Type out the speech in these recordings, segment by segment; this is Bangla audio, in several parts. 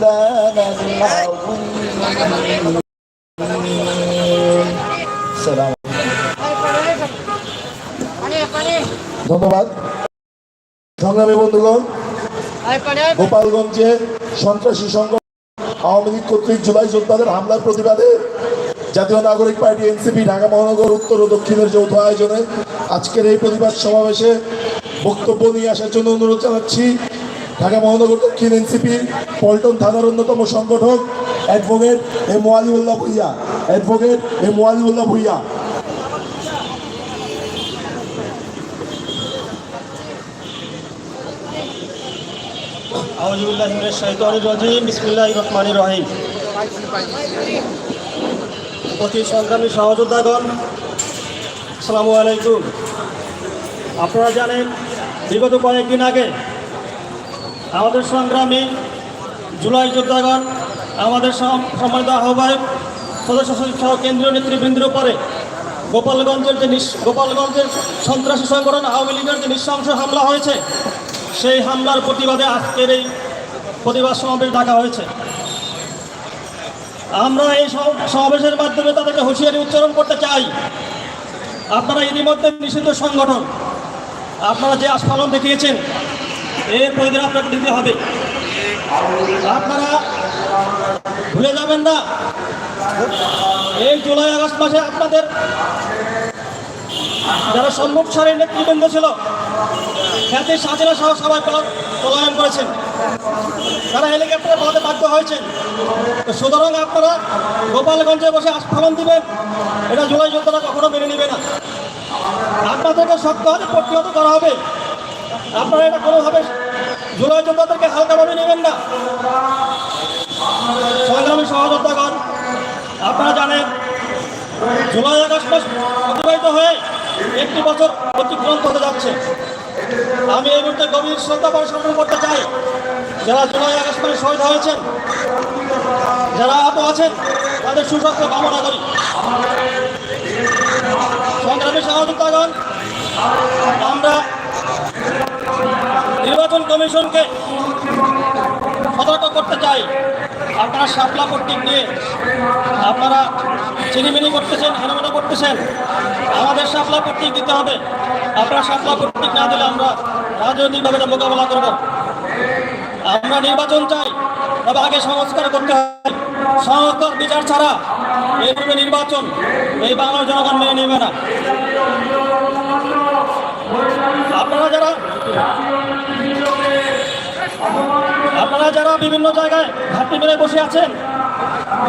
مولانا العظيم السلام ধন্যবাদ সংগ্রামী বন্ধুগণ গোপালগঞ্জে সন্ত্রাসী সংগঠন আওয়ামী লীগ কর্তৃক জুলাই যোদ্ধাদের হামলার প্রতিবাদে জাতীয় নাগরিক পার্টি এনসিপি ঢাকা মহানগর উত্তর ও দক্ষিণের যৌথ আয়োজনে আজকের এই প্রতিবাদ সমাবেশে বক্তব্য নিয়ে আসার জন্য অনুরোধ জানাচ্ছি ঢাকা মহানগর দক্ষিণ এনসিপি, পল্টন থানার অন্যতম সংগঠক advocate A Moyaliullah Bhuiya. Advocate A Moyaliullah Bhuiya. আপনারা জানেন, বিগত কয়েকদিন আগে আমাদের সংগ্রামী জুলাই যোদ্ধাগণ, আমাদের সম- সম্মানিত আহ্বায়ক, সদস্য সচিব সহ কেন্দ্রীয় নেতৃবৃন্দের উপরে গোপালগঞ্জের যে গোপালগঞ্জের সন্ত্রাসী সংগঠন আওয়ামী লীগের যে নৃশংস হামলা হয়েছে, সেই হামলার প্রতিবাদে আজকের এই প্রতিবাদ সমাবেশ ডাকা হয়েছে। আমরা এই সম- সমাবেশের মাধ্যমে তাদেরকে হুঁশিয়ারি উচ্চারণ করতে চাই। আপনারা ইতিমধ্যে নিষিদ্ধ সংগঠন, আপনারা যে আস্ফালন দেখিয়েছেন এর প্রতিদিন আপনাকে দিতে হবে। আপনারা ভুলে যাবেন না। এই জুলাই আগস্ট মাসে আপনাদের যারা সম্মুখ সারির নেতৃবৃন্দ ছিল, খ্যাতি সাজিরা সহ সবাই পলা- পলায়ন করেছেন। তারা হেলিকপ্টারে পালাতে বাধ্য হয়েছেন সুতরাং আপনারা গোপালগঞ্জে বসে আস্ফালন দিবেন। এটা জুলাই যোদ্ধারা কখনো মেনে নেবে না। আপনাদেরকে শক্ত হাতে প্রতিহত করা হবে। আপনারা এটা কোনোভাবে জুলাই যোদ্ধাদেরকে হালকাভাবে নেবেন না। সংগ্রামী সহযোদ্ধাগণ আপনারা জানেন, জুলাই আগস্ট মাস অতিবাহিত হয়ে একটি বছর অতিক্রান্ত হতে যাচ্ছে। আমি এই মুহূর্তে গভীর শ্রদ্ধা স্মরণ করতে চাই। যারা জুলাই আগস্ট মাসে শহীদ হয়েছেন, যারা আহত আছেন, তাদের সুস্বাস্থ্য কামনা করি। সংগ্রামী সহযোদ্ধাগণ আমরা নির্বাচন কমিশনকে সতর্ক করতে চাই। আপনারা শাপলা কর্তৃক নিয়ে আপনারা চিনিমিনি করতেছেন, হেনমেনো করতেছেন। আমাদের শাপলা কর্তৃক দিতে হবে। আপনারা শাপলা কর্তৃক না দিলে আমরা রাজনৈতিকভাবে এটা মোকাবেলা করব। আমরা নির্বাচন চাই, তবে আগে সংস্কার করতে হবে। সংস্কার বিচার ছাড়া এইভাবে নির্বাচন এই বাংলার জনগণ মেনে নেবে না। আপনারা যারা আপনারা যারা বিভিন্ন জায়গায় ঘাটতি মেরে বসে আছেন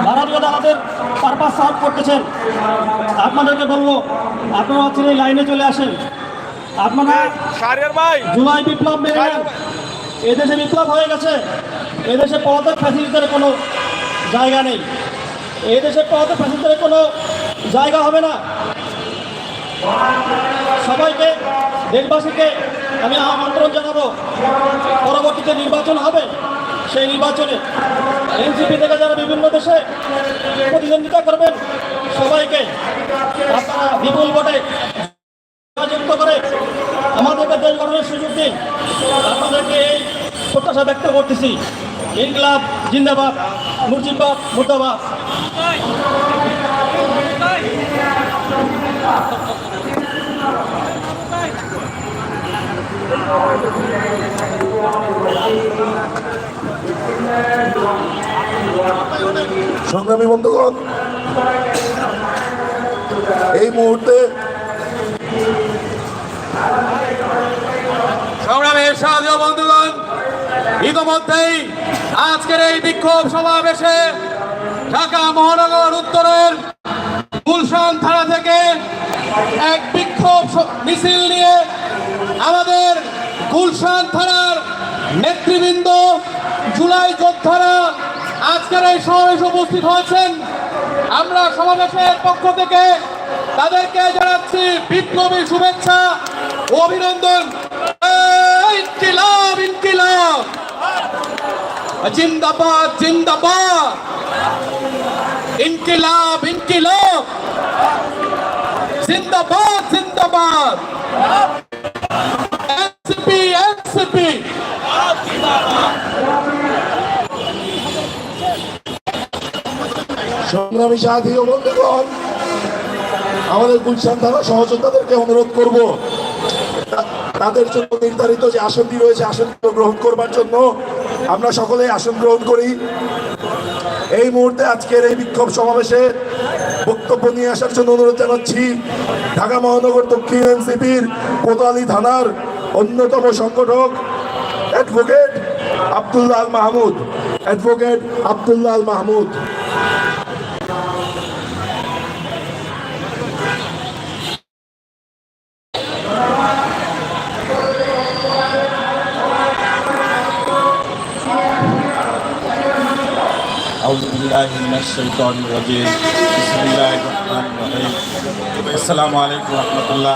ভারতীয় দাদাদের পারপাস সার্ভ করতেছেন আপনাদেরকে বলব আপনারা হচ্ছে এই লাইনে চলে আসেন। আপনারা জুলাই বিপ্লব মেনে নেন। এদেশে বিপ্লব হয়ে গেছে। এদেশে পলাতক ফ্যাসিলিটির কোনো জায়গা নেই। এদেশে পলাতক ফ্যাসিলিটির কোনো জায়গা হবে না। সবাইকে, দেশবাসীকে আমি আমন্ত্রণ জানাব। পরবর্তীতে নির্বাচন হবে। সেই নির্বাচনে এনসিপি থেকে যারা বিভিন্ন দেশে প্রতিদ্বন্দ্বিতা করবেন, সবাইকে আপনারা বিপুল ভোটে যুক্ত করে আমাদেরকে দেশ গঠনের সুযোগ দিন। আপনাদেরকে এই প্রত্যাশা ব্যক্ত করতেছি। ইনকলাব, জিন্দাবাদ মুর্জিবাদ মুর্দাবাদ। সংগ্রামী বন্ধুগণ, এই মুহূর্তে সংগ্রামের সাহায্য বন্ধুগণ, ইতিমধ্যেই আজকের এই বিক্ষোভ সমাবেশে ঢাকা মহানগর উত্তরের গুলশান থানা থেকে এক বিক্ষোভ মিছিল নিয়ে গুলশান থানার নেতৃবৃন্দ, জুলাই যোদ্ধারা আজকের এই সমাবেশে উপস্থিত হয়েছেন। আমরা সমাবেশের পক্ষ থেকে তাদেরকে জানাচ্ছি বিপ্লবী শুভেচ্ছা অভিনন্দন। ইনকিলাব ইনকিলাব। জিন্দাবাদ জিন্দাবাদ। ইনকিলাব ইনকিলাব। জিন্দাবাদ জিন্দাবাদ। সংগ্রামী সাথী ও বন্ধুগণ, আমাদের গুলশান থানা সহযোদ্ধাদেরকে অনুরোধ করব তাদের জন্য নির্ধারিত যে আসনটি রয়েছে, আসনটি গ্রহণ করবার জন্য আমরা সকলে আসন গ্রহণ করি। এই মুহূর্তে আজকের এই বিক্ষোভ সমাবেশে বক্তব্য নিয়ে আসার জন্য অনুরোধ জানাচ্ছি। ঢাকা মহানগর দক্ষিণ এনসিপির কোতোয়ালি থানার অন্যতম সংগঠক অ্যাডভোকেট আব্দুল্লাহ আল মাহমুদ অ্যাডভোকেট আব্দুল্লাহ আল মাহমুদ أعوذ بالله من الشيطان الرجيم بسم الله الرحمن الرحيم আসসালামু আলাইকুম রহমতুল্লাহ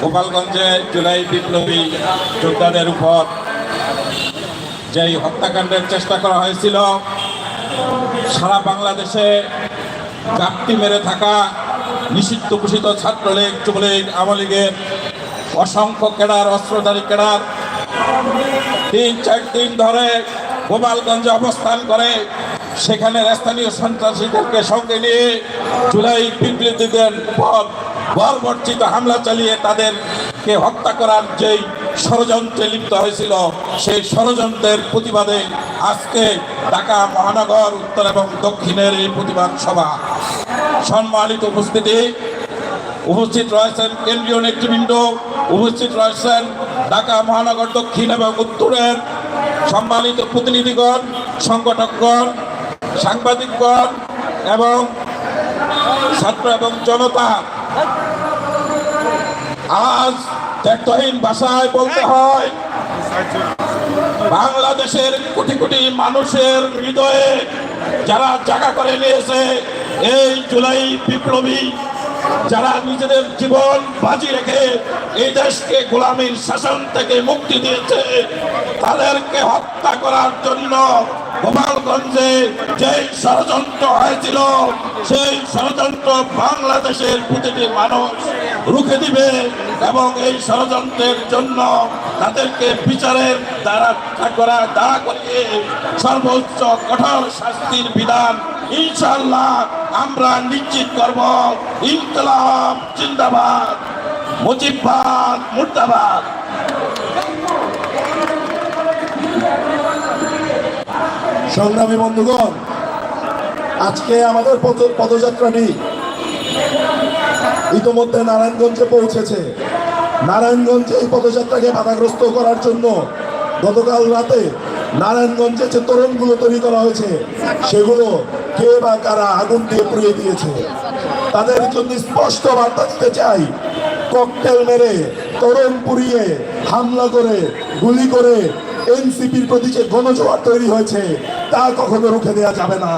গোপালগঞ্জে জুলাই বিপ্লবী যোদ্ধাদের উপর যেই হত্যাকাণ্ডের চেষ্টা করা হয়েছিল, সারা বাংলাদেশে গাপটি মেরে থাকা নিষিদ্ধ ঘোষিত ছাত্রলীগ, যুবলীগ, আওয়ামী লীগের অসংখ্য কেডার অস্ত্রধারী কেডার তিন, চার দিন ধরে গোপালগঞ্জে অবস্থান করে, সেখানে স্থানীয় সন্ত্রাসীদেরকে সঙ্গে নিয়ে জুলাই বিপ্লবীদের পর বর্বর্চিত হামলা চালিয়ে তাদেরকে হত্যা করার যেই ষড়যন্ত্রে লিপ্ত হয়েছিল, সেই ষড়যন্ত্রের প্রতিবাদে আজকে ঢাকা মহানগর উত্তর এবং দক্ষিণের এই প্রতিবাদ সভা। সম্মানিত উপস্থিতি, উপস্থিত রয়েছেন কেন্দ্রীয় নেতৃবৃন্দ, উপস্থিত রয়েছেন ঢাকা মহানগর দক্ষিণ এবং উত্তরের সম্মানিত প্রতিনিধিগণ, সংগঠকগণ, সাংবাদিকগণ এবং ছাত্র এবং জনতা। আজ ত্যাগহীন ভাষায় বলতে হয়। বাংলাদেশের কোটি কোটি মানুষের হৃদয়ে যারা জায়গা করে নিয়েছে এই জুলাই বিপ্লবী যারা নিজেদের জীবন বাজি রেখে এই দেশকে গোলামীর শাসন থেকে মুক্তি দিয়েছে তাদেরকে হত্যা করার জন্য গোপালগঞ্জে যে ষড়যন্ত্র হয়েছিল সেই ষড়যন্ত্র বাংলাদেশের প্রতিটি মানুষ রুখে দিবে এবং এই ষড়যন্ত্রের জন্য তাদেরকে বিচারের দ্বারা করা, দ্বারা করিয়ে সর্বোচ্চ কঠোর শাস্তির বিধান ইনশাল্লাহ আমরা নিশ্চিত করব। ইনকলাব জিন্দাবাদ মুজিবাদ মুর্দাবাদ। সংগ্রামী বন্ধুগণ, আজকে আমাদের পদ- পদযাত্রাটি ইতোমধ্যে নারায়ণগঞ্জে পৌঁছেছে। নারায়ণগঞ্জে এই পদযাত্রাকে বাধাগ্রস্ত করার জন্য গতকাল রাতে নারায়ণগঞ্জে যে তরুণগুলো তৈরি করা হয়েছে সেগুলো কে বা কারা আগুন দিয়ে পুড়িয়ে দিয়েছে তাদের জন্য স্পষ্ট বার্তা দিতে চাই ককটেল মেরে তরুণ পুড়িয়ে হামলা করে গুলি করে এনসিপির প্রতি যে গণজোয়ার তৈরি হয়েছে তা কখনো রুখে দেওয়া যাবে না।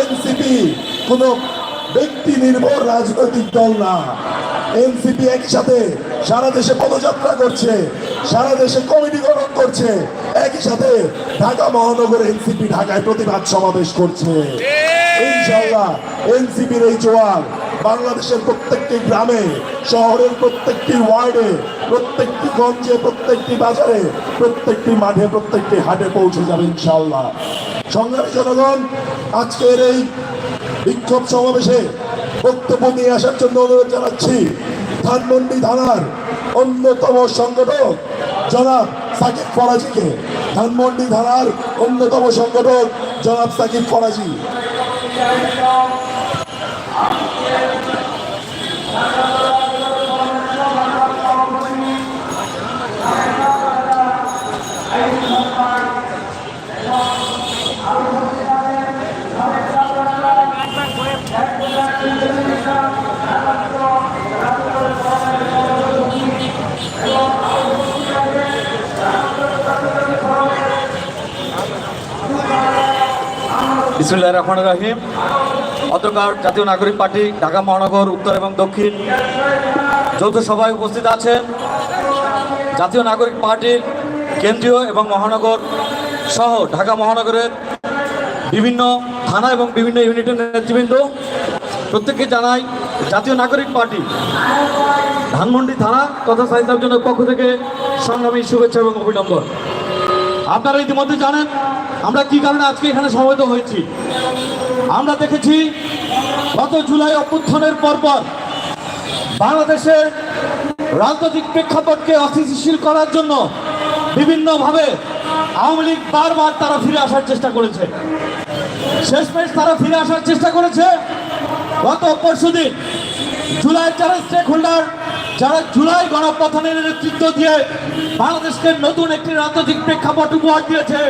এনসিপি কোন ব্যক্তি নির্ভর রাজনৈতিক দল না। এনসিপি একই সাথে সারা দেশে পদযাত্রা করছে, সারা দেশে কমিটি গঠন করছে। একই সাথে ঢাকা মহানগর এনসিপি ঢাকায় প্রতিবাদ সমাবেশ করছে। ইনশাল্লাহ এনসিপির এই জোয়ার বাংলাদেশের প্রত্যেকটি গ্রামে, শহরের প্রত্যেকটি ওয়ার্ডে, প্রত্যেকটি গঞ্জে, প্রত্যেকটি বাজারে, প্রত্যেকটি মাঠে, প্রত্যেকটি হাটে পৌঁছে যাবে ইনশাল্লাহ সংগ্রামী জনগণ, আজকের এই বিক্ষোভ সমাবেশে বক্তব্য নিয়ে আসার জন্য অনুরোধ জানাচ্ছি, ধানমন্ডি থানার অন্যতম সংগঠক জনাব সাকিব ফরাজিকে, ধানমন্ডি থানার অন্যতম সংগঠক জনাব সাকিব ফরাজি। বিসমুল্লাহ রহমান রাহিম। অতকার জাতীয় নাগরিক পার্টি, ঢাকা মহানগর, উত্তর এবং দক্ষিণ যৌথ সভায় উপস্থিত আছেন জাতীয় নাগরিক পার্টির কেন্দ্রীয় এবং মহানগর সহ ঢাকা মহানগরের বিভিন্ন থানা এবং বিভিন্ন ইউনিটের নেতৃবৃন্দ। প্রত্যেককে জানাই জাতীয় নাগরিক পার্টি, ধানমন্ডি থানা তথা সাহিত্য জনের পক্ষ থেকে সংগ্রামী শুভেচ্ছা এবং অভিনন্দন। আপনারা ইতিমধ্যে জানেন আমরা কি কারণে আজকে এখানে সমবেত হয়েছি? আমরা দেখেছি গত জুলাই অভ্যুত্থানের পরপর বাংলাদেশের রাজনৈতিক প্রেক্ষাপটকে অস্থিতিশীল করার জন্য বিভিন্নভাবে আওয়ামী লীগ বারবার তারা ফিরে আসার চেষ্টা করেছে। শেষমেশ তারা ফিরে আসার চেষ্টা করেছে। গত পরশুদিন জুলাই যারা স্টেক হোল্ডার যারা জুলাই গণপ্রথানের নেতৃত্ব দিয়ে বাংলাদেশকে নতুন একটি রাজনৈতিক প্রেক্ষাপট উপহার দিয়েছে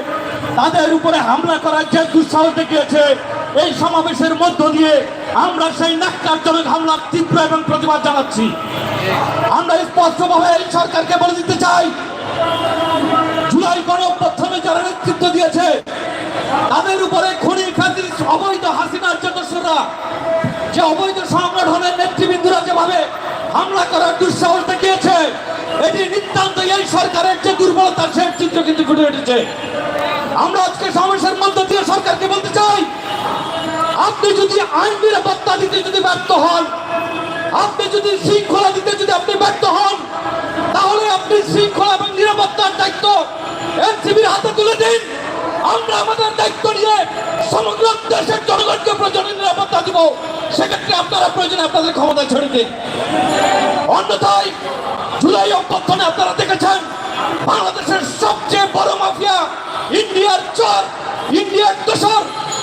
তাদের উপরে হামলা করার যে দুঃসাহস দেখিয়েছে, এই সমাবেশের মধ্য দিয়ে আমরা সেই নাক্কারজনক হামলার তীব্র এবং প্রতিবাদ জানাচ্ছি। আমরা স্পষ্টভাবে এই সরকারকে বলে দিতে চাই, জুলাই গণপ্রথমে যারা নেতৃত্ব দিয়েছে, তাদের উপরে খুনি খাতির অবৈধ হাসিনার সদস্যরা যে অবৈধ সংগঠনের নেতৃবৃন্দরা যেভাবে হামলা করার দুঃসাহস দেখিয়েছে, এটি নিতান্ত এই সরকারের যে দুর্বলতা সে চিত্র কিন্তু ফুটে উঠেছে। আমরা আজকে সমাবেশের মধ্য দিয়ে সরকারকে বলতে চাই, আপনি যদি আইন নিরাপত্তা দিতে যদি ব্যর্থ হন, আপনি যদি শৃঙ্খলা দিতে যদি আপনি ব্যর্থ হন, তাহলে আপনি শৃঙ্খলা এবং নিরাপত্তার দায়িত্ব এনসিবির হাতে তুলে দিন। আমরা আমাদের দায়িত্ব নিয়ে সমগ্র দেশের জনগণকে প্রয়োজনীয় নিরাপত্তা দিব। সেক্ষেত্রে আপনারা প্রয়োজনে আপনাদের ক্ষমতা ছেড়ে দিন। অন্যথায় জুলাই অভ্যর্থনে আপনারা দেখেছেন, বাংলাদেশের সবচেয়ে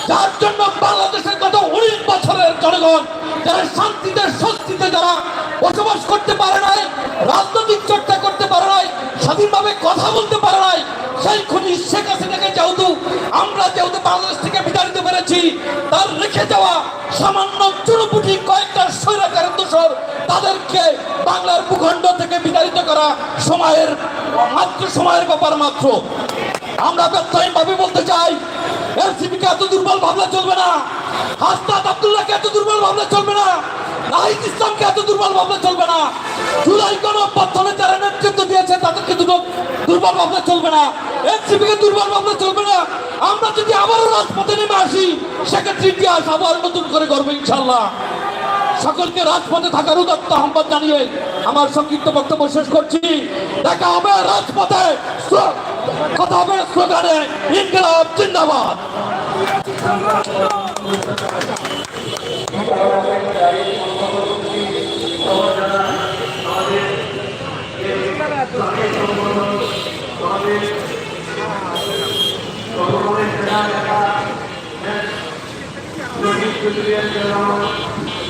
যার জন্য বাংলাদেশের গত উনিশ বছরের জনগণ যারা শান্তিতে, স্বস্তিতে যারা বসবাস করতে পারে নাই, রাজনৈতিক চর্চা করতে পারে নাই, স্বাধীনভাবে কথা বলতে পারে নাই, সেই খুনি শেখ হাসিনাকে যেহেতু আমরা যেহেতু বাংলাদেশ থেকে বিতাড়িত পেরেছি তার রেখে যাওয়া সামান্য চুরুপুটি কয়েকটা স্বৈরাচারের দোষর তাদেরকে বাংলার ভূখণ্ড থেকে বিতাড়িত করা সময়ের মাত্র, সময়ের ব্যাপার মাত্র। আমরা ব্যর্থহীনভাবে বলতে চাই এনসিপিকে এত দুর্বল ভাবলে চলবে না? হাসনাত আব্দুল্লাহকে এত দুর্বল ভাবলে চলবে না? নাহিদ ইসলামকে এত দুর্বল ভাবলে চলবে না? জুলাই গণঅভ্যুত্থানে যারা নেতৃত্ব দিয়েছে, তাদেরকে দুটো দুর্বল ভাবলে চলবে না। এনসিপিকে দুর্বল ভাবলে চলবে না। আমরা যদি আবারও রাজপথে নেমে আসি, সেক্ষেত্রে ইতিহাস আবার নতুন করে গর্ব ইনশাল্লাহ সকলকে রাজপথে থাকার উদাত্ত আহ্বান জানিয়ে আমার সংক্ষিপ্ত বক্তব্য শেষ করছি। দেখা হবে রাজপথে। কথা হবে স্লোগানে, ইনকলাব জিন্দাবাদ।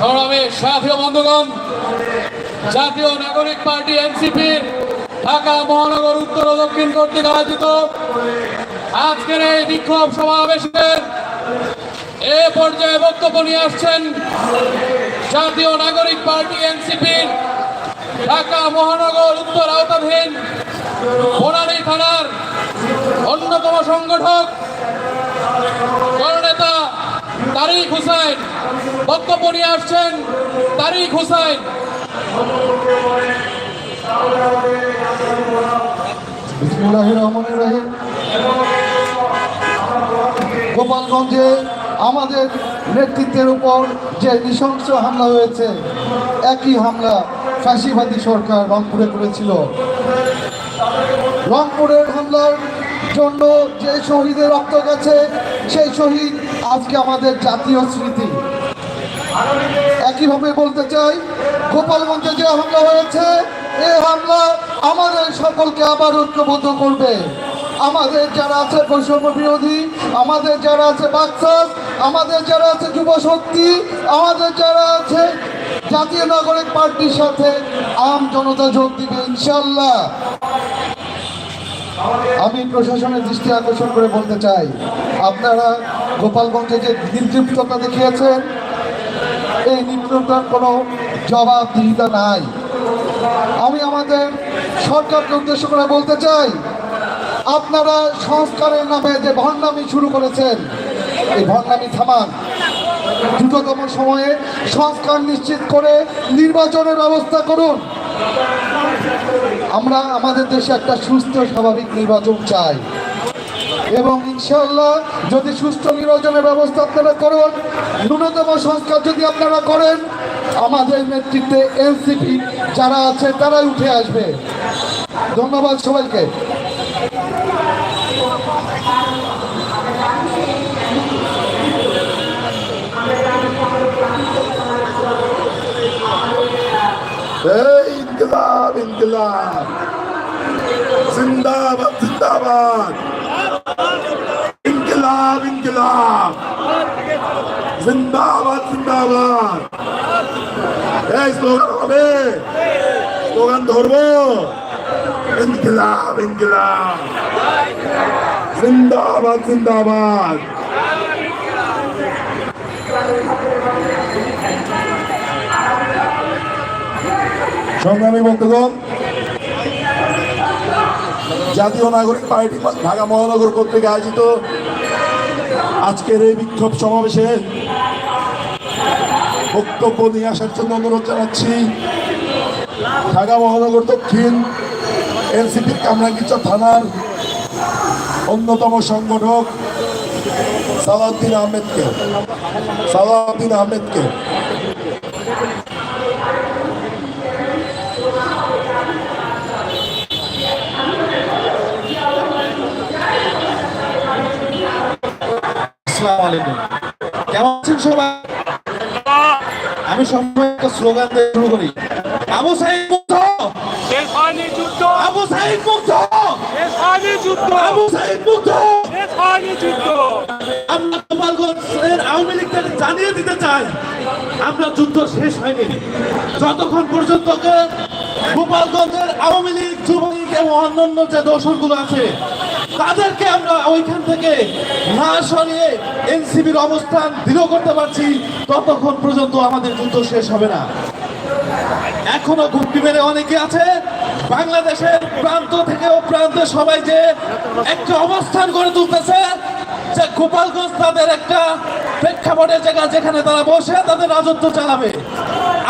সংগ্রামী সাথী বন্ধুগণ, জাতীয় নাগরিক পার্টি এনসিপির ঢাকা মহানগর উত্তর ও দক্ষিণ কর্তৃক আয়োজিত আজকের এই বিক্ষোভ সমাবেশের এ পর্যায়ে বক্তব্য নিয়ে আসছেন জাতীয় নাগরিক পার্টি এনসিপির ঢাকা মহানগর উত্তর আওতাধীন বনানী থানার অন্যতম সংগঠক জননেতা তারিক হুসাইন, বক্তব্য নিয়ে আসছেন তারিক হুসাইন। গোপালগঞ্জে আমাদের নেতৃত্বের উপর যে নৃশংস হামলা হয়েছে, একই হামলা ফাঁসিবাদী সরকার রংপুরে করেছিল। রংপুরের হামলার জন্য যে শহীদের রক্ত গেছে, সেই শহীদ আজকে আমাদের জাতীয় স্মৃতি। একইভাবে বলতে চাই, গোপালগঞ্জে যে হামলা হয়েছে এই হামলা আমাদের সকলকে আবার ঐক্যবদ্ধ করবে। আমাদের যারা আছে বৈষম্য বিরোধী, আমাদের যারা আছে বাকসাস আমাদের যারা আছে যুব শক্তি, আমাদের যারা আছে জাতীয় নাগরিক পার্টির সাথে আম জনতা যোগ দিবে ইনশাল্লাহ আমি প্রশাসনের দৃষ্টি আকর্ষণ করে বলতে চাই, আপনারা গোপালগঞ্জে যে নির্লিপ্ততা দেখিয়েছেন, এই নির্লিপ্ততার কোনো জবাবদিহিতা নাই। আমি আমাদের সরকারকে উদ্দেশ্য করে বলতে চাই, আপনারা সংস্কারের নামে যে ভণ্ডামি শুরু করেছেন, এই ভণ্ডামি থামান। দ্রুততম সময়ে সংস্কার নিশ্চিত করে নির্বাচনের ব্যবস্থা করুন। আমরা আমাদের দেশে একটা সুস্থ, স্বাভাবিক নির্বাচন চাই। এবং ইনশাল্লাহ যদি সুস্থ নির্বাচনের ব্যবস্থা আপনারা করেন, ন্যূনতম সংস্কার যদি আপনারা করেন, আমাদের নেতৃত্বে এনসিপি যারা আছে তারাই উঠে আসবে। ধন্যবাদ সবাইকে। এই ইনকিলাব ইনকিলাব। জিন্দাবাদ জিন্দাবাদ। ইনকিলাব ইনকিলাব। জিন্দাবাদ জিন্দাবাদ। এই স্লোগান হবে। স্লোগান ধরবো। ইনকিলাব ইনকিলাব। জিন্দাবাদ জিন্দাবাদ। সংগ্রামী বন্ধুগণ, জাতীয় নাগরিক পার্টি ঢাকা মহানগর কর্তৃক আয়োজিত আজকের এই বিক্ষোভ সমাবেশে বক্তব্য নিয়ে আসার জন্য অনুরোধ জানাচ্ছি। ঢাকা মহানগর দক্ষিণ এনসিপির কামরাঙ্গিচর থানার অন্যতম সংগঠক সালাউদ্দিন আহমেদকে সালাউদ্দিন আহমেদকে আসসালামু আলাইকুম। কেমন আছেন সবাই? আমি সবাই একটা স্লোগান দিয়ে শুরু করি। আবু সাইদ মুক্ত যুদ্ধ! আবু সাইদ মুক্ত যুদ্ধ! আবু সাইদ মুক্ত যুদ্ধ! আমরা গোপালগঞ্জের আওয়ামী লীগদের জানিয়ে দিতে চাই আমরা যুদ্ধ শেষ হয়নি। যতক্ষণ পর্যন্ত গোপালগঞ্জের আওয়ামী লীগ যুবলীগ এবং অন্যান্য যে দোষরগুলো আছে তাদেরকে আমরা ওইখান থেকে না সরিয়ে এনসিবির অবস্থান দৃঢ় করতে পারছি, ততক্ষণ পর্যন্ত আমাদের যুদ্ধ শেষ হবে না। এখনও ঘুমটি মেরে অনেকে আছে, বাংলাদেশের প্রান্ত থেকে ও প্রান্তে সবাই যে একটা অবস্থান গড়ে তুলতেছে, যে গোপালগঞ্জ তাদের একটা প্রেক্ষাপটের জায়গা যেখানে তারা বসে তাদের রাজত্ব চালাবে।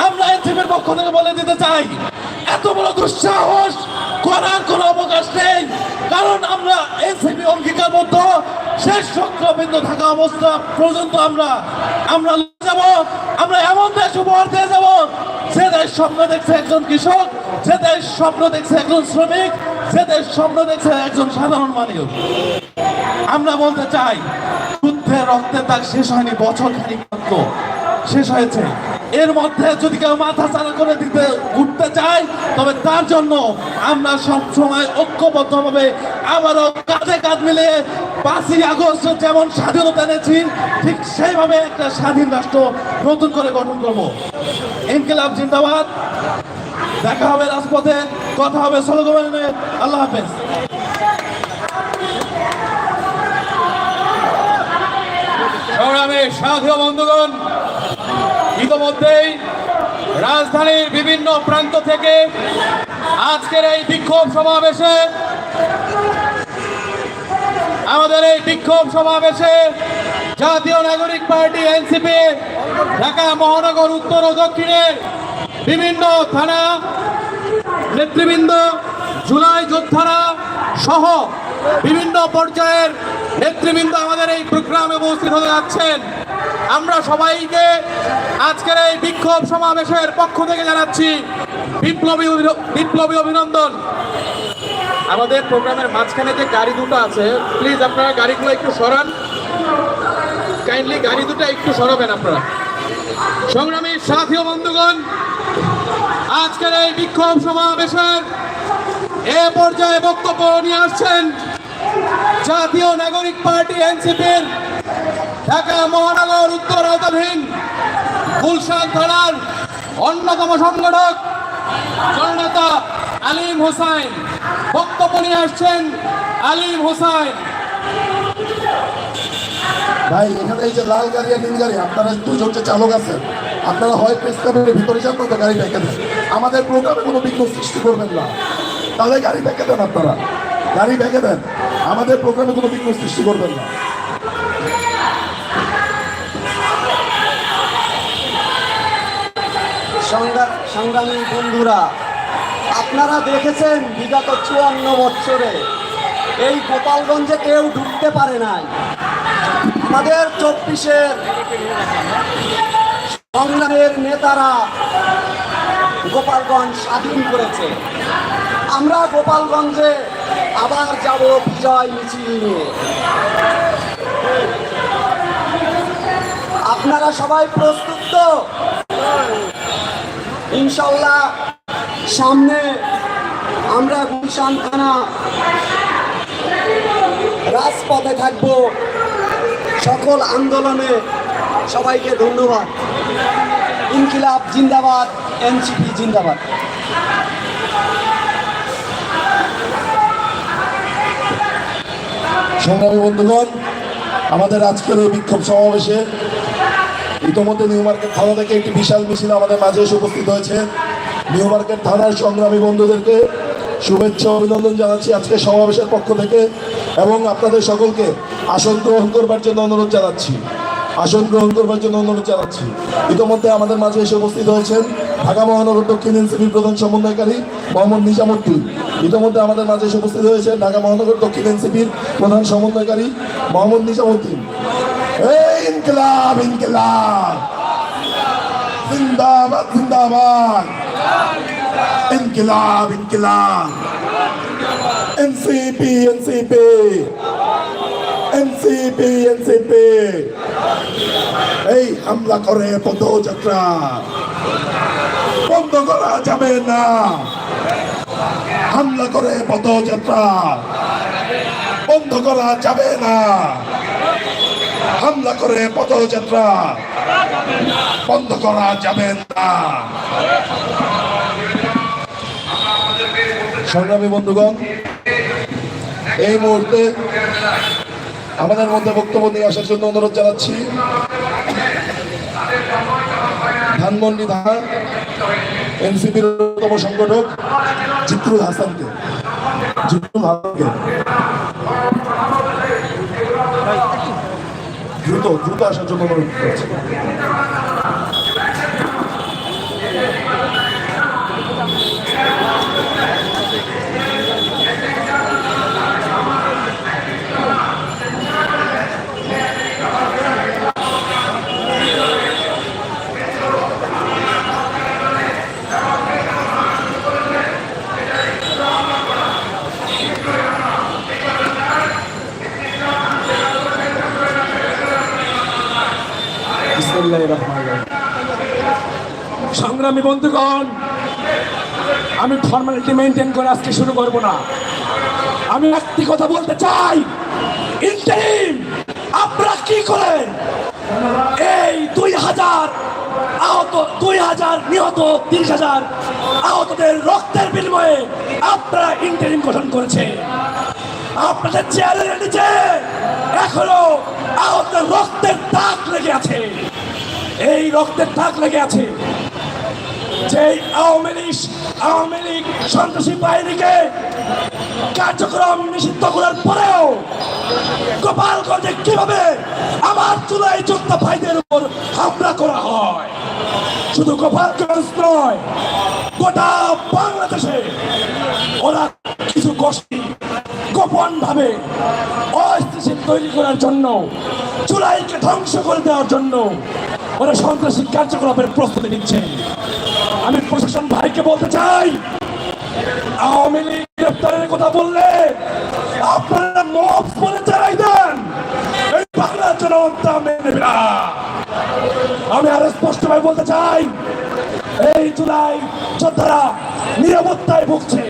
আমরা এনসিপির পক্ষ থেকে বলে দিতে চাই এত বড় দুঃসাহস করার কোনো অবকাশ নেই। কারণ আমরা এনসিপি অঙ্গীকারবদ্ধ, শেষ চক্রবিন্দু থাকা অবস্থা পর্যন্ত আমরা আমরা যাব, আমরা এমন দেশ উপহার দিয়ে যাব, যে দেশ স্বপ্ন দেখছে একজন কৃষক, যে দেশ স্বপ্ন দেখছে একজন শ্রমিক, যে দেশ স্বপ্ন দেখছে একজন সাধারণ মানুষ। আমরা বলতে চাই যুদ্ধের রক্তের দাগ শেষ হয়নি, বছর খানিক শেষ হয়েছে। এর মধ্যে যদি কেউ মাথা চারা করে দিতে, উঠতে চায়, তবে তার জন্য আমরা সব সময় ঐক্যবদ্ধভাবে আবারও কাঁধে কাঁধ মিলিয়ে পাঁচই আগস্ট যেমন স্বাধীনতা এনেছি, ঠিক সেইভাবে একটা স্বাধীন রাষ্ট্র নতুন করে গঠন করব। ইনকিলাব জিন্দাবাদ। দেখা হবে রাজপথে, কথা হবে স্লোগানে আল্লাহ হাফেজ। সংগ্রামে সাথীয় বন্ধুগণ ইতোমধ্যেই রাজধানীর বিভিন্ন প্রান্ত থেকে আজকের এই বিক্ষোভ সমাবেশে, আমাদের এই বিক্ষোভ সমাবেশে জাতীয় নাগরিক পার্টি এনসিপি, ঢাকা মহানগর উত্তর ও দক্ষিণের বিভিন্ন থানা নেতৃবৃন্দ, জুলাই যোদ্ধারা সহ বিভিন্ন পর্যায়ের নেতৃবৃন্দ আমাদের এই প্রোগ্রামে উপস্থিত হতে যাচ্ছেন। আমরা সবাইকে আজকের এই বিক্ষোভ সমাবেশের পক্ষ থেকে জানাচ্ছি বিপ্লবী বিপ্লবী অভিনন্দন। আমাদের প্রোগ্রামের মাঝখানে যে গাড়ি দুটো আছে প্লিজ আপনারা গাড়িগুলো একটু সরান। কাইন্ডলি গাড়ি দুটো একটু সরাবেন আপনারা। সংগ্রামী সাথী ও বন্ধুগণ, আজকের এই বিক্ষোভ সমাবেশের এ পর্যায়ে বক্তব্য নিয়ে আসছেন জাতীয় নাগরিক পার্টি এনসিপির ঢাকা মহানগর উত্তর আওতাধীন গুলশান থানার অন্যতম সংগঠক জননেতা আলিম হোসাইন। বক্তব্য নিয়ে আসছেন আলিম হোসাইন। ভাই, এখানে এই যে লাল গাড়ি আর নীল গাড়ি, আপনারা দুজন যে চালক আছেন, আপনারা হয় প্রেস ভিতরে যান তো গাড়ি রেখে দেন। আমাদের প্রোগ্রামে কোনো বিঘ্ন সৃষ্টি করবেন না। তাহলে গাড়ি রেখে দেন আপনারা। গাড়ি রেখে দেন। আমাদের প্রোগ্রামে কোনো বিঘ্ন সৃষ্টি করবেন না। সংগ্রামী বন্ধুরা, আপনারা দেখেছেন বিগত চুয়ান্ন বছরে এই গোপালগঞ্জে কেউ ঢুকতে পারে নাই। আমাদের চব্বিশের সংগ্রামের নেতারা গোপালগঞ্জ স্বাধীন করেছে। আমরা গোপালগঞ্জে আবার যাব বিজয় মিছিল নিয়ে। আপনারা সবাই প্রস্তুত তো? ইনশাল্লাহ সামনে আমরা গুলশান থানা রাজপথে থাকব। সকল আন্দোলনে সবাইকে ধন্যবাদ। ইনকিলাব জিন্দাবাদ, এনসিপি জিন্দাবাদ। সংগ্রামী বন্ধুগণ, আমাদের আজকের এই বিক্ষোভ সমাবেশে ইতোমধ্যে নিউ মার্কেট থানা থেকে একটি বিশাল মিছিল আমাদের মাঝে এসে উপস্থিত হয়েছে। নিউ মার্কেট থানার সংগ্রামী বন্ধুদেরকে শুভেচ্ছা অভিনন্দন জানাচ্ছি আজকে সমাবেশের পক্ষ থেকে এবং আপনাদের সকলকে আসন গ্রহণ করবার জন্য অনুরোধ জানাচ্ছি। আসন গ্রহণ করবার জন্য অনুরোধ জানাচ্ছি। ইতোমধ্যে আমাদের মাঝে এসে উপস্থিত হয়েছেন ঢাকা মহানগর দক্ষিণ এনসিপির প্রধান সমন্বয়কারী মোহাম্মদ নিজামুদ্দিন। ইতোমধ্যে আমাদের মাঝে এসে উপস্থিত হয়েছেন ঢাকা মহানগর দক্ষিণ এনসিপির প্রধান সমন্বয়কারী মোহাম্মদ নিজামুদ্দিন। ইনকিলাব ইনকিলাব। জিন্দাবাদ জিন্দাবাদ। ইনকিলাব ইনকিলাব। NCP NCP. NCP NCP. এই হামলা করে পদযাত্রা। বন্ধ করা যাবে না। হামলা করে পদযাত্রা। বন্ধ করা যাবে না। হামলা করে পদযাত্রা বন্ধ করা যাবে না। সংগ্রামী বন্ধুগণ, এই মুহূর্তে আমাদের মধ্যে বক্তব্য নিয়ে আসার জন্য অনুরোধ জানাচ্ছি। ধানমন্ডি ধান এনসিপির সংগঠক জিক্রুল হাসানকে। জিক্রুল হাসানকে। দ্রুত দ্রুত আসার জন্য অনুরোধ করছি। সংগ্রামী বন্ধুগণ, আমি ফর্মালিটি মেনটেন করে আজকে শুরু করব না। আমি একটি কথা বলতে চাই। ইন্টারিম, আপনারা কি করেন? এই দুই হাজার আহত, দুই হাজার নিহত, তিরিশ হাজার আহতদের রক্তের বিনিময়ে আপনারা ইন্টারিম গঠন করেছে আপনাদের চেয়ারের নিচে এখনও আহত রক্তের দাগ লেগে আছে। এই রক্তের দাগ লেগে আছে। যে আওয়ামী লীগ আওয়ামী লীগ সন্ত্রাসী বাহিনীকে কার্যক্রম নিষিদ্ধ করার পরেও গোপালগঞ্জে কীভাবে আমার চুলাই যোদ্ধা ভাইদের উপর হামলা করা হয়? শুধু গোপালগঞ্জ নয়, গোটা বাংলাদেশে ওরা কিছু গোষ্ঠী গোপন ভাবে অস্থিতিশীল তৈরি করার জন্য, চুলাইকে ধ্বংস করে দেওয়ার জন্য ওরা সন্ত্রাসী কার্যকলাপের প্রস্তুতি নিচ্ছে। প্রশাসন ভাইকে বলতে চাই, আওয়ামী লীগ গ্রেপ্তারের কথা বললে আপনারা মফ বলে চালাই দেন। এই বাংলার জনতা মেনে আমি আরও স্পষ্টভাবে বলতে চাই, এই জুলাই যোদ্ধারা নিরাপত্তায় ভুগছে।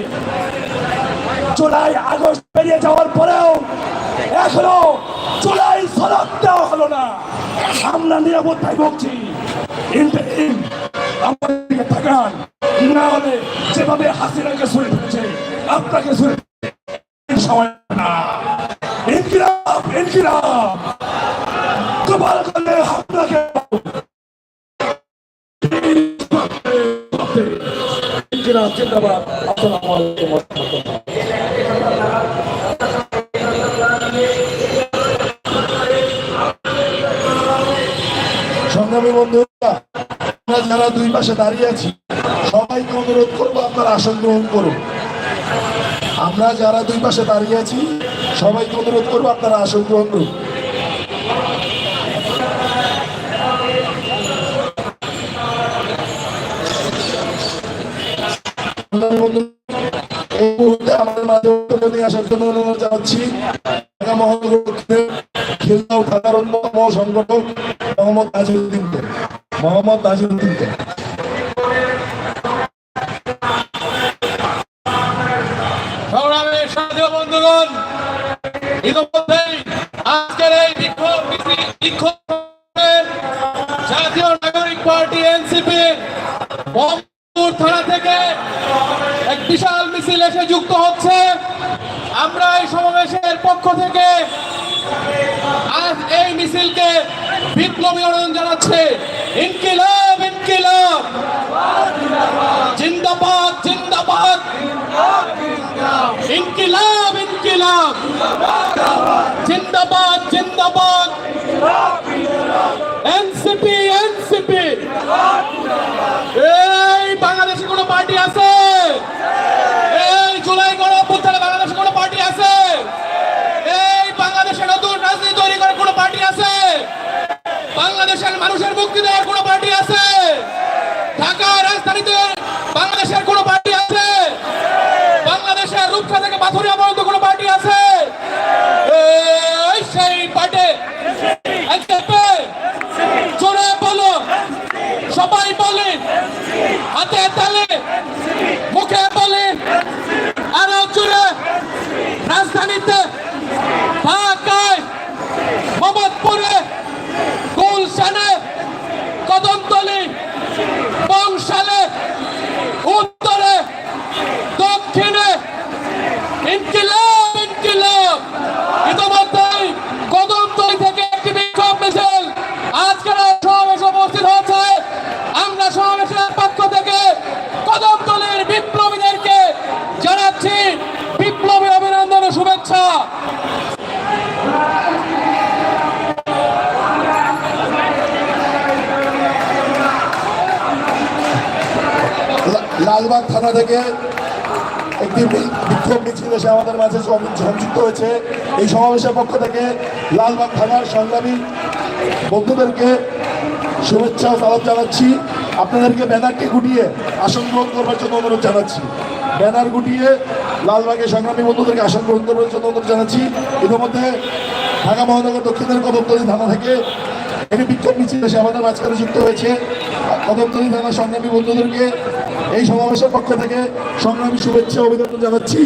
জুলাই আগস্ট পেরিয়ে যাওয়ার পরেও এখনও জুলাই সড়ক দেওয়া হলো না। আমরা নিরাপত্তায় ভুগছি। ইন্টারিম আমাদেরকে তাকান। না হলে যেভাবে হাসিনাকে সরে ফেলেছে, আপনাকে সরে সময় না। ইনকিলাব ইনকিলাব। কপাল করলে আপনাকে ইনকিলাব, জিন্দাবাদ। আসসালামু আলাইকুম সংগ্রামী বন্ধুরা, আমরা যারা দুই পাশে দাঁড়িয়ে আছি, সবাইকে অনুরোধ করব আপনারা আসন গ্রহণ করুন। আমরা যারা দুই পাশে দাঁড়িয়ে আছি, সবাইকে অনুরোধ করব আপনারা আসন গ্রহণ করুন। আমাদের মাঝে আসার জন্য অনুরোধ জানাচ্ছি, ঢাকা মহানগর খিলগাঁও অন্যতম সংগঠক মোহাম্মদ নাজিরুদ্দিনকে মোহাম্মদ সাথে বন্ধুগণ ইতিমধ্যেই মানুষের মুক্তি দেওয়ার কোনো পার্টি আছে ঢাকা রাজধানীতে বাংলাদেশের কোনো পার্টি আছে বাংলাদেশের রূপসা থেকে পাথুরিয়া পর্যন্ত কোনো পার্টি আছে এই সেই পার্টি একসাথে জোরে বলো সবাই বলে হাতে তালে মুখে বলে আরও জোরে রাজধানীতে ঢাকায় মোহাম্মদপুরে গুলশানে কদমতলি বংশালে উত্তরে দক্ষিণে ইনকিলাব ইনকিলাব ইতিমধ্যেই কদমতলি থেকে একটি বিক্ষোভ মিছিল আজকের এই সমাবেশে উপস্থিত হয়েছে আমরা সমাবেশের পক্ষ থেকে কদমতলির বিপ্লবীদেরকে জানাচ্ছি বিপ্লবী অভিনন্দন ও শুভেচ্ছা লা- লালবাগ থানা থেকে একটি বিক্ষোভ মিছিল এসে আমাদের মাঝে সংযুক্ত হয়েছে। এই সমাবেশের পক্ষ থেকে লালবাগ থানার সংগ্রামী বন্ধুদেরকে শুভেচ্ছা ও সালাম জানাচ্ছি। আপনাদেরকে ব্যানারকে গুটিয়ে আসন গ্রহণ করবার জন্য অনুরোধ জানাচ্ছি। ব্যানার গুটিয়ে লালবাগের সংগ্রামী বন্ধুদেরকে আসন গ্রহণ করবার জন্য অনুরোধ জানাচ্ছি। ইতিমধ্যে ঢাকা মহানগর দক্ষিণের কদমতলী থানা থেকে একটি বিক্ষোভ মিছিল এসে আমাদের মাঝখানে যুক্ত হয়েছে। কদমতলী থানার সংগ্রামী বন্ধুদেরকে এই সমাবেশের পক্ষ থেকে সংগ্রামী শুভেচ্ছা অভিনন্দন জানাচ্ছি।